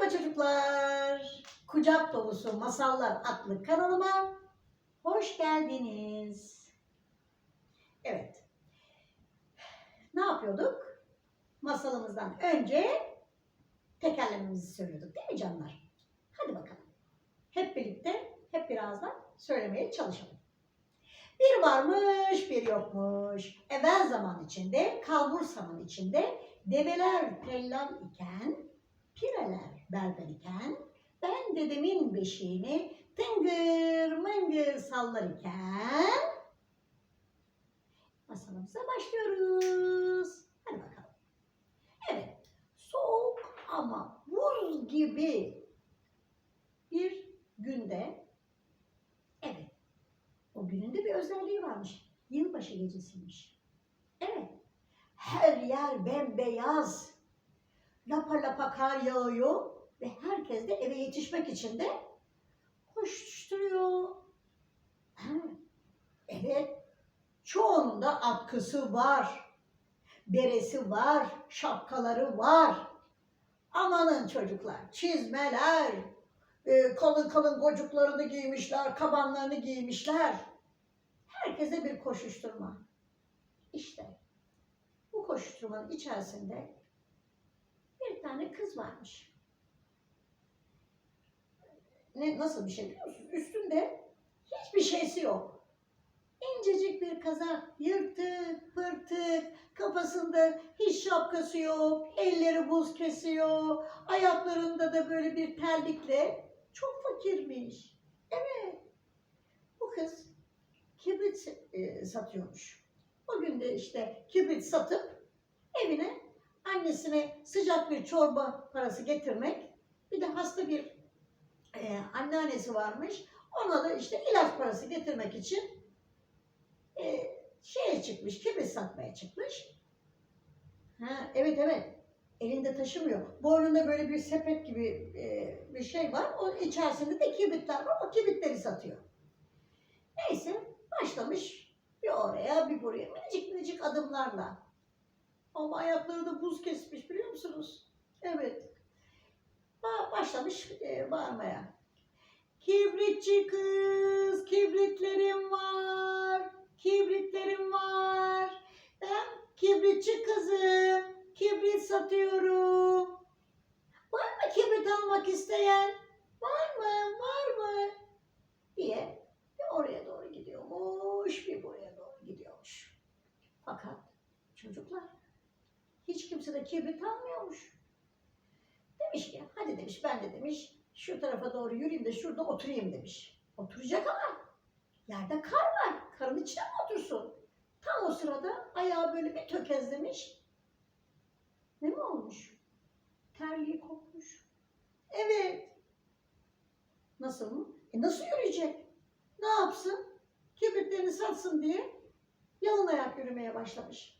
Merhaba çocuklar. Kucak dolusu masallar adlı kanalıma hoş geldiniz. Evet. Ne yapıyorduk? Masalımızdan önce tekerlememizi söylüyorduk değil mi canlar? Hadi bakalım. Hep birlikte, hep birazdan söylemeye çalışalım. Bir varmış, bir yokmuş. Evvel zaman içinde, kalbur zaman içinde develer tellal iken, pireler berber iken, ben dedemin beşiğini tıngır mıngır sallar iken, masalımıza başlıyoruz. Hadi bakalım. Evet, soğuk ama buz gibi bir günde, evet, o günün de bir özelliği varmış. Yılbaşı gecesiymiş. Evet, her yer bembeyaz. Lapa lapa kar yağıyor ve herkes de eve yetişmek için de koşturuyor. Evet, çoğunda atkısı var, beresi var, şapkaları var. Amanın çocuklar, çizmeler, e, kalın kalın gocuklarını giymişler, kabanlarını giymişler. Herkese bir koşuşturma. İşte bu koşuşturmanın içerisinde bir tane kız varmış. Ne, nasıl bir şey biliyor musunuz? Üstünde hiçbir şeysi yok. İncecik bir kazak, yırtık, pırtık, kafasında hiç şapkası yok, elleri buz kesiyor, ayaklarında da böyle bir terlikle çok fakirmiş. Evet, bu kız kibrit e, satıyormuş. O gün de işte kibrit satıp evine annesine sıcak bir çorba parası getirmek, bir de hasta bir e, anneannesi varmış. Ona da işte ilaç parası getirmek için e, şeye çıkmış, kibrit satmaya çıkmış. Ha, evet evet. Elinde taşımıyor. Boynunda böyle bir sepet gibi e, bir şey var. O içerisinde de kibritler var. O kibritleri satıyor. Neyse başlamış bir oraya bir buraya minicik minicik adımlarla. Ama ayakları da buz kesmiş biliyor musunuz? Evet. Ba- Başlamış e, bağırmaya. Kibritçi kız, kibritlerim var, kibritlerim var. Ben kibritçi kızım, kibrit satıyorum. Var mı kibrit almak isteyen? Var mı, var mı? Diye bir oraya doğru gidiyormuş, bir buraya doğru gidiyormuş. Fakat çocuklar hiç kimse de kibrit almıyormuş. Demiş ki hadi demiş ben de demiş şu tarafa doğru yürüyeyim de şurada oturayım demiş. Oturacak ama yerde kar var. Karın içine mi otursun? Tam o sırada ayağı böyle bir tökezlemiş. Ne mi olmuş? Terliği kopmuş. Evet. Nasıl mı? E nasıl yürüyecek? Ne yapsın? Kibritlerini satsın diye yalın ayak yürümeye başlamış.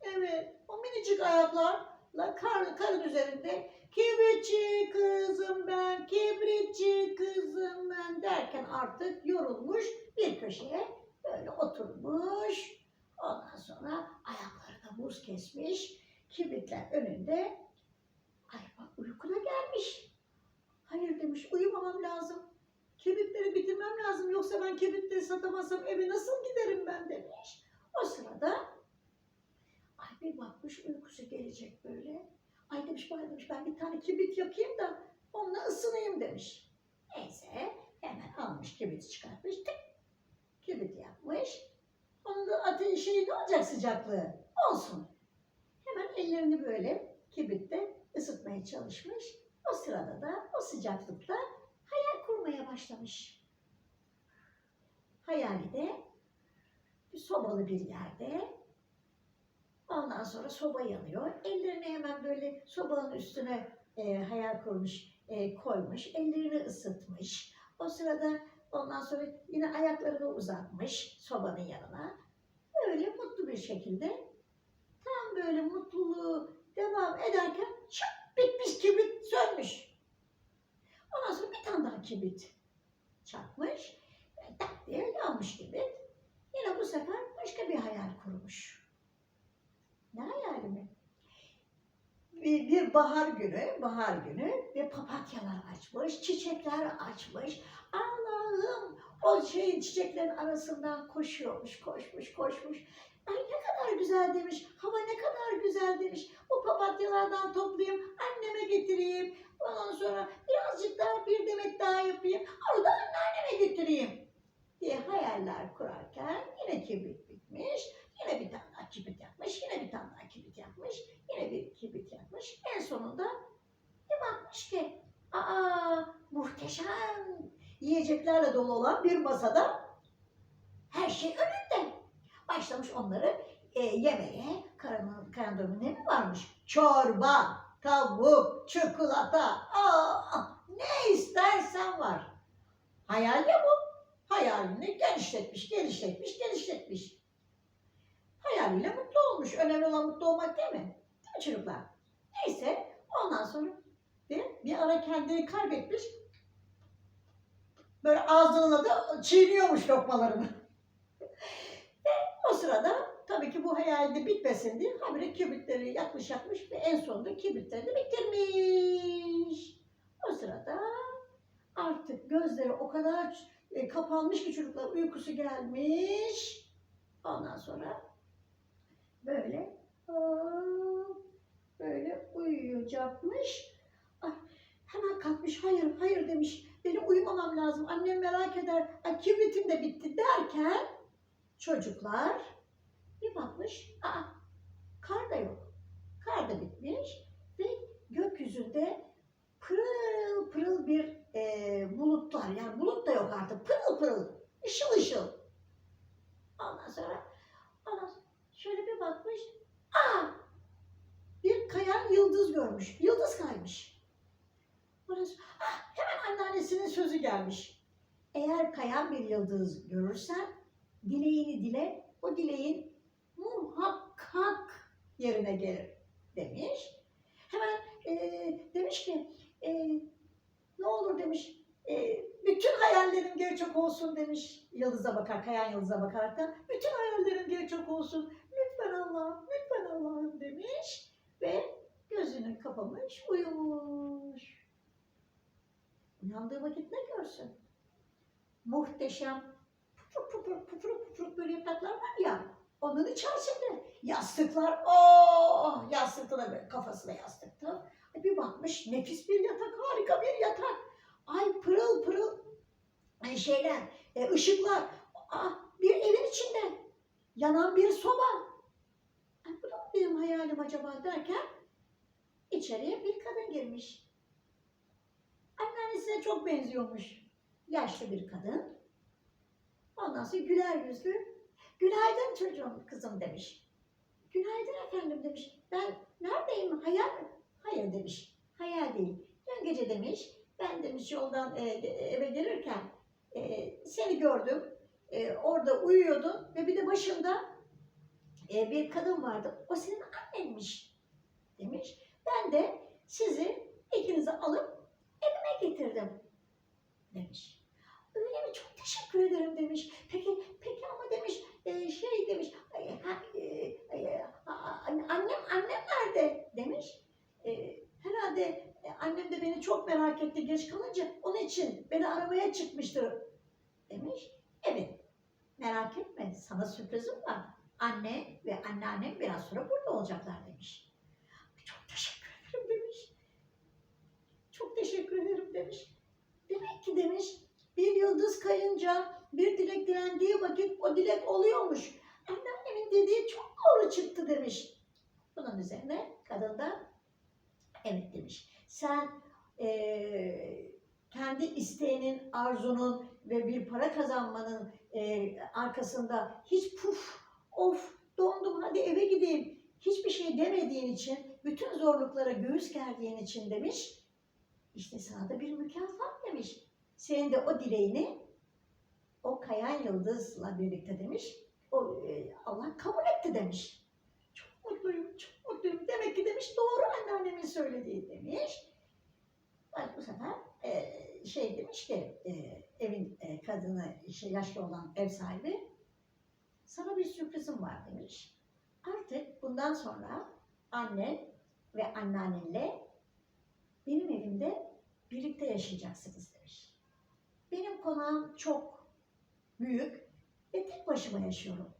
Evet, o minicik ayaklarla kar, karın üzerinde kibritçi kızım ben, kibritçi kızım ben derken artık yorulmuş bir köşeye böyle oturmuş. Ondan sonra ayakları da buz kesmiş, kibritler önünde. Ay bak uykuna gelmiş. Hayır demiş, uyumamam lazım. Kibritleri bitirmem lazım yoksa ben kibritleri satamazsam eve nasıl giderim ben demiş. O sırada bir bakmış uykusu gelecek böyle. Ay demiş demiş ben bir tane kibrit yakayım da onunla ısınayım demiş. Neyse hemen almış kibriti çıkartmış tık kibrit yakmış. Onun da ateşi ne olacak sıcaklığı olsun. Hemen ellerini böyle kibritte ısıtmaya çalışmış. O sırada da o sıcaklıkta hayal kurmaya başlamış. Hayali de bir sobalı bir yerde. Ondan sonra soba yanıyor. Ellerini hemen böyle sobanın üstüne e, hayal kurmuş, e, koymuş. Ellerini ısıtmış. O sırada ondan sonra yine ayaklarını uzatmış sobanın yanına. Böyle mutlu bir şekilde tam böyle mutluluğu devam ederken şıp bitmiş kibrit sönmüş. Ondan sonra bir tane daha kibrit çakmış. Tak diye yanmış kibrit. Yine bu sefer başka bir hayal kurmuş. Ne hayali mi? bir, bir bahar günü, bahar günü ve papatyalar açmış, çiçekler açmış. Allah'ım o şeyin çiçeklerin arasından koşuyormuş, koşmuş, koşmuş. Ay ne kadar güzel demiş, hava ne kadar güzel demiş. Bu papatyalardan toplayayım, anneme getireyim. Ondan sonra birazcık daha bir demet daha yapayım. Onu da anneanneme götüreyim diye hayaller kurarken yine kibrit bitmiş. Yine bir tane kibrit yakmış. Yine bir tane daha kibrit yakmış. Yine bir kibrit yakmış. En sonunda bir bakmış ki aa muhteşem yiyeceklerle dolu olan bir masada her şey önünde. Başlamış onları e, yemeye. Karın, karın ne mi varmış? Çorba, tavuk, çikolata. Aa, ne istersen var. Hayal ya bu. Hayalini genişletmiş, genişletmiş, genişletmiş. Hayaliyle mutlu olmuş. Önemli olan mutlu olmak değil mi? Değil mi çocuklar? Neyse ondan sonra bir, bir ara kendini kaybetmiş. Böyle ağzına da çiğniyormuş lokmalarını. ve o sırada tabii ki bu hayalde bitmesin diye habire kibritleri yakmış yakmış ve en sonunda kibritleri de bitirmiş. O sırada artık gözleri o kadar e, kapanmış ki çocuklar uykusu gelmiş. Ondan sonra böyle böyle uyuyacakmış. Ay, hemen kalkmış hayır hayır demiş. Benim uyumamam lazım. Annem merak eder. Ay, kibritim de bitti derken çocuklar bir bakmış. Aa, kar da yok. Kar da bitmiş ve gökyüzünde pırıl pırıl bir e, bulutlar. Yani bulut da yok artık. Pırıl pırıl. ışıl ışıl. Ondan sonra, ondan sonra şöyle bir bakmış. Aa! Bir kayan yıldız görmüş. Yıldız kaymış. Orası, ah, hemen anneannesinin sözü gelmiş. Eğer kayan bir yıldız görürsen dileğini dile, o dileğin muhakkak yerine gelir demiş. Hemen e, demiş ki e, ne olur demiş e, bütün hayallerim gerçek olsun demiş yıldıza bakar, kayan yıldıza bakarak da bütün hayallerim gerçek olsun lütfen Allah'ım, lütfen Allah'ım demiş ve gözünü kapamış uyumuş. Uyandığı vakit ne görsün? Muhteşem pufruk pufruk pufruk pufruk böyle yataklar var ya onun içerisinde yastıklar oh yastıkla böyle kafasına yastıktı. Bir bakmış nefis bir yatak harika bir yatak. Ay pırıl pırıl şeyler e, ışıklar ah, bir evin içinde yanan bir soba. Bu da benim hayalim acaba derken içeriye bir kadın girmiş. Anneannesine çok benziyormuş. Yaşlı bir kadın. Ondan sonra güler yüzlü. Günaydın çocuğum kızım demiş. Günaydın efendim demiş. Ben neredeyim? Hayal mi? Hayır demiş. Hayal değil. Dün gece demiş. Ben demiş yoldan e, eve gelirken e, seni gördüm. E, orada uyuyordun ve bir de başında e, bir kadın vardı. O senin annenmiş demiş. Ben de sizi ikinizi alıp evime getirdim demiş. Öyle mi? Çok teşekkür ederim demiş. Peki, peki ama demiş e, şey demiş. "Ay, ha, e, e, annem annem nerede demiş. E, herhalde e, annem de beni çok merak etti geç kalınca onun için beni aramaya çıkmıştır demiş. Evet. Merak etme sana sürprizim var. Anne ve anneannem biraz sonra burada olacaklar demiş. Çok teşekkür ederim demiş. Çok teşekkür ederim demiş. Demek ki demiş bir yıldız kayınca bir dilek dilendiği vakit o dilek oluyormuş. Anneannemin dediği çok doğru çıktı demiş. Bunun üzerine kadın da evet demiş. Sen eee, kendi isteğinin, arzunun ve bir para kazanmanın eee, arkasında hiç puf, of, dondum hadi eve gideyim. Hiçbir şey demediğin için, bütün zorluklara göğüs gerdiğin için demiş. İşte sana da bir mükafat demiş. Senin de o dileğini o kayan yıldızla birlikte demiş. O e, Allah kabul etti demiş. Çok mutluyum, çok mutluyum. Demek ki demiş doğru anneannemin söylediği demiş. Bak bu sefer e, şey demiş ki e, evin e, kadını işte yaşlı olan ev sahibi sana bir sürprizim var demiş. Artık bundan sonra anne ve anneannenle benim evimde birlikte yaşayacaksınız demiş. Benim konağım çok büyük ve tek başıma yaşıyorum.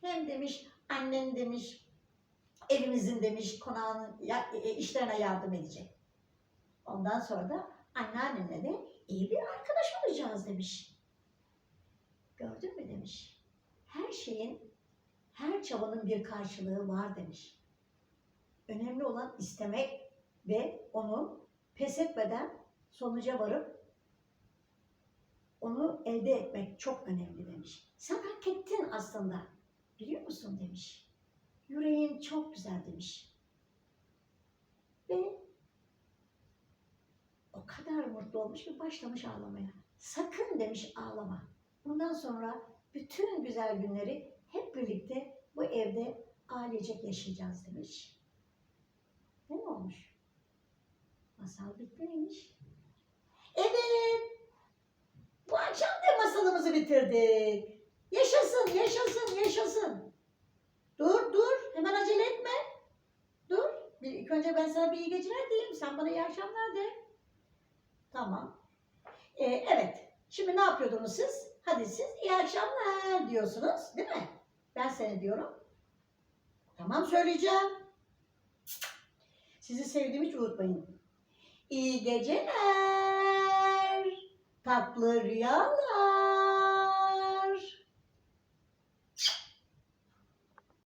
Hem demiş annen demiş evimizin demiş konağının e, işlerine yardım edecek. Ondan sonra da anneannenle de iyi bir arkadaş olacağız demiş. Gördün mü demiş. Her şeyin, her çabanın bir karşılığı var demiş. Önemli olan istemek ve onu pes etmeden sonuca varıp onu elde etmek çok önemli demiş. Sen hak ettin aslında. Biliyor musun demiş. Yüreğin çok güzel demiş. Ve o kadar mutlu olmuş ki başlamış ağlamaya. Sakın demiş ağlama. Bundan sonra bütün güzel günleri hep birlikte bu evde ailecek yaşayacağız demiş. Ne olmuş? Masal bitmiş. Evet. Bu akşam da masalımızı bitirdik. Yaşasın, yaşasın, yaşasın. Dur, dur. Hemen acele etme. Dur. Bir, ilk önce ben sana bir iyi geceler diyeyim. Sen bana iyi akşamlar de. Tamam. Ee, evet. Şimdi ne yapıyordunuz siz? Hadi siz iyi akşamlar diyorsunuz. Değil mi? Ben seni diyorum. Tamam söyleyeceğim. Sizi sevdiğimi hiç unutmayın. İyi geceler. Tatlı rüyalar.